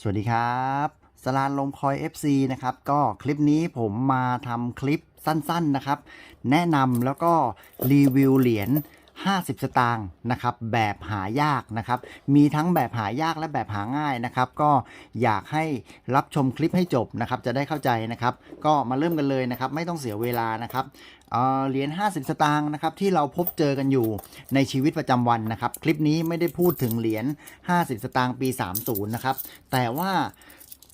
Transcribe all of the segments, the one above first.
สวัสดีครับสลานลมคอย FC นะครับ ก็คลิปนี้ผมมาทำคลิปสั้นๆนะครับ แนะนำแล้วก็รีวิวเหรียญ 50 สตางค์นะครับแบบหายากนะครับ มีทั้งแบบหายากและแบบหาง่ายนะครับ ก็อยากให้รับชมคลิปให้จบนะครับจะได้เข้าใจนะครับ ก็มาเริ่มกันเลยนะครับ ไม่ต้องเสียเวลานะครับเหรียญ 50 สตางค์นะครับที่เราพบเจอกันอยู่ในชีวิตประจำวันนะครับ คลิปนี้ไม่ได้พูดถึงเหรียญ 50 สตางค์ปี 30 นะครับ แต่ว่า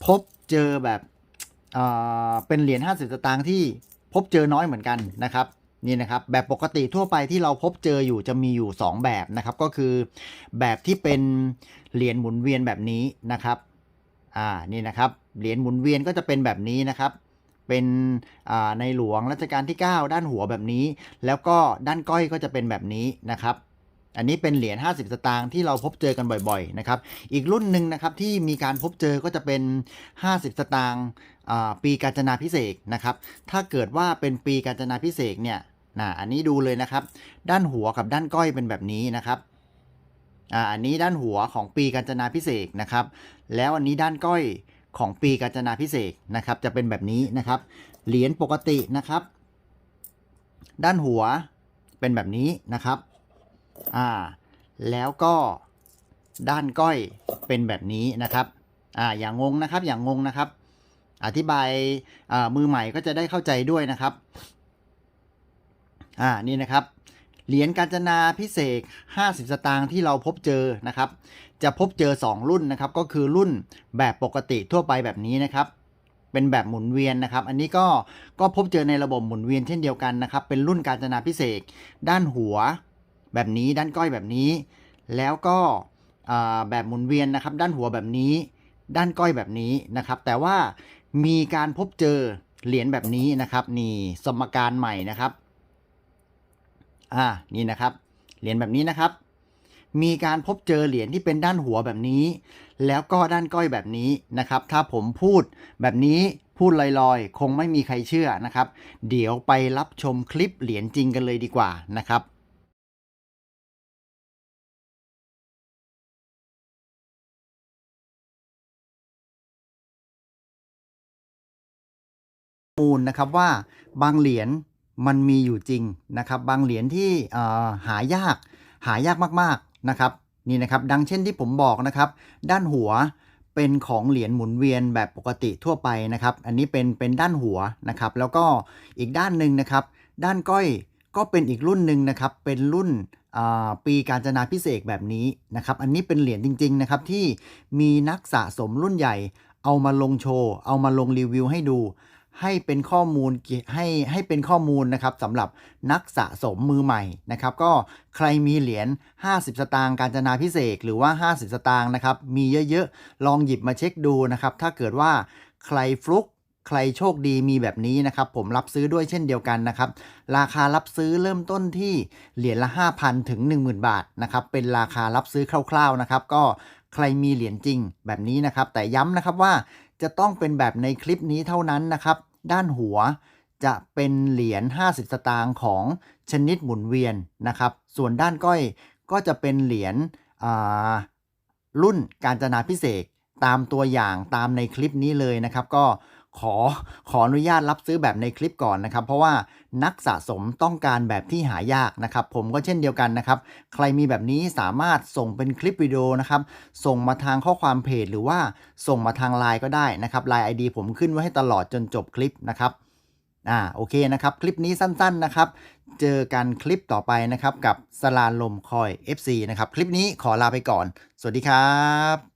พบเจอแบบเเป็นเหรียญ 50 สตางค์ที่พบเจอน้อยเหมือนกันนะครับ นี่นะครับแบบปกติทั่วไปที่เราพบเจออยู่จะมีอยู่ 2 แบบนะครับก็คือแบบที่เป็นเหรียญหมุนเวียนแบบนี้นะครับอ่านี่นะครับเหรียญหมุนเวียนก็จะเป็นแบบนี้นะครับ เป็นในหลวงรัชกาลที่ 9 ด้านหัวแบบนี้ แล้วก็ด้านก้อยก็จะเป็นแบบนี้นะครับอันนี้เป็นเหรียญ 50 สตางค์ที่เราพบเจอกันบ่อยๆนะครับ อีกรุ่นหนึ่งนะครับที่มีการพบเจอก็จะเป็น 50 สตางค์ปีกาญจนาพิเศษกนะครับ ถ้าเกิดว่าเป็นปีกาญจนาพิเศษกเนี่ย นะอันนี้ดูเลยนะครับ ด้านหัวกับด้านก้อยเป็นแบบนี้นะครับอ่าอันนี้ด้านหัวของปีกาญจนาพิเศษนะครับ แล้วอันนี้ด้านก้อยของปีกาญจนาพิเศษนะครับ จะเป็นแบบนี้นะครับ เหรียญปกตินะครับ ด้านหัวเป็นแบบนี้นะครับอ่าแล้วก็ด้านก้อยเป็นแบบนี้นะครับอ่าอย่างงงนะครับอย่างงงนะครับ อธิบายมือใหม่ก็จะได้เข้าใจด้วยนะครับ อ่านี่นะครับเหรียญกาญจนาพิเศษ 50 สตางค์ที่เราพบเจอนะครับ จะพบเจอ 2 รุ่นนะครับ ก็คือรุ่นแบบปกติทั่วไปแบบนี้นะครับ เป็นแบบหมุนเวียนนะครับ อันนี้ก็ก็พบเจอในระบบหมุนเวียนเช่นเดียวกันนะครับ เป็นรุ่นกาญจนาพิเศษ ด้านหัว แบบนี้ด้านก้อยแบบนี้ แล้วก็อ่าแบบหมุนเวียนนะครับ ด้านหัวแบบนี้ ด้านก้อยแบบนี้นะครับ แต่ว่ามีการพบเจอเหรียญแบบนี้นะครับนี่สมการใหม่นะครับ อ่านี่นะครับ เหรียญแบบนี้นะครับ มีการพบเจอเหรียญที่เป็นด้านหัวแบบนี้ แล้วก็ด้านก้อยแบบนี้นะครับ ถ้าผมพูดแบบนี้พูดลอยๆ คงไม่มีใครเชื่อนะครับ เดี๋ยวไปรับชมคลิปเหรียญจริงกันเลยดีกว่านะครับมูลนะครับว่าบางเหรียญ มันมีอยู่จริงนะครับ บางเหรียญที่หายากหายากมากๆนะครับนี่นะครับ ดังเช่นที่ผมบอกนะครับ ด้านหัวเป็นของเหรียญหมุนเวียนแบบปกติทั่วไปนะครับ อันนี้เป็นเป็นด้านหัวนะครับ แล้วก็อีกด้านหนึ่งนะครับ ด้านก้อยก็เป็นอีกรุ่นหนึ่งนะครับ เป็นรุ่นปีการจนาพิเศษแบบนี้นะครับ อันนี้เป็นเหรียญจริง ๆ นะครับ ที่มีนักสะสมรุ่นใหญ่ เอามาลงโชว์ เอามาลงรีวิวให้ดู ให้เป็นข้อมูลให้ให้เป็นข้อมูลนะครับสำหรับนักสะสมมือใหม่นะครับ ก็ใครมีเหรียญ 50 สตางค์การจนาพิเศษหรือว่า 50 สตางค์นะครับ มีเยอะๆ ลองหยิบมาเช็คดูนะครับ ถ้าเกิดว่าใครฟลุกใครโชคดีมีแบบนี้นะครับ ผมรับซื้อด้วยเช่นเดียวกันนะครับ ราคารับซื้อเริ่มต้นที่เหรียญละ 5,000 ถึง 10,000 บาทนะครับ เป็นราคารับซื้อคร่าวๆนะครับ ก็ใครมีเหรียญจริงแบบนี้นะครับ แต่ย้ำนะครับว่า จะต้องเป็นแบบในคลิปนี้เท่านั้นนะครับ ด้านหัวจะเป็นเหรียญ 50 สตางค์ของชนิดหมุนเวียนนะครับ ส่วนด้านก้อยก็จะเป็นเหรียญรุ่นการจนาพิเศษตามตัวอย่างตามในคลิปนี้เลยนะครับ ก็ ขอขออนุญาตรับซื้อแบบในคลิปก่อนนะครับ เพราะว่านักสะสมต้องการแบบที่หายากนะครับ ผมก็เช่นเดียวกันนะครับ ใครมีแบบนี้สามารถส่งเป็นคลิปวิดีโอนะครับ ส่งมาทางข้อความเพจหรือว่าส่งมาทางไลน์ก็ได้นะครับไลน์ ID ผมขึ้นไว้ให้ตลอดจนจบคลิปนะครับอ่าโอเคนะครับ คลิปนี้สั้นๆนะครับ เจอกันคลิปต่อไปนะครับ กับสลานลมคอย FC นะครับ คลิปนี้ขอลาไปก่อน สวัสดีครับ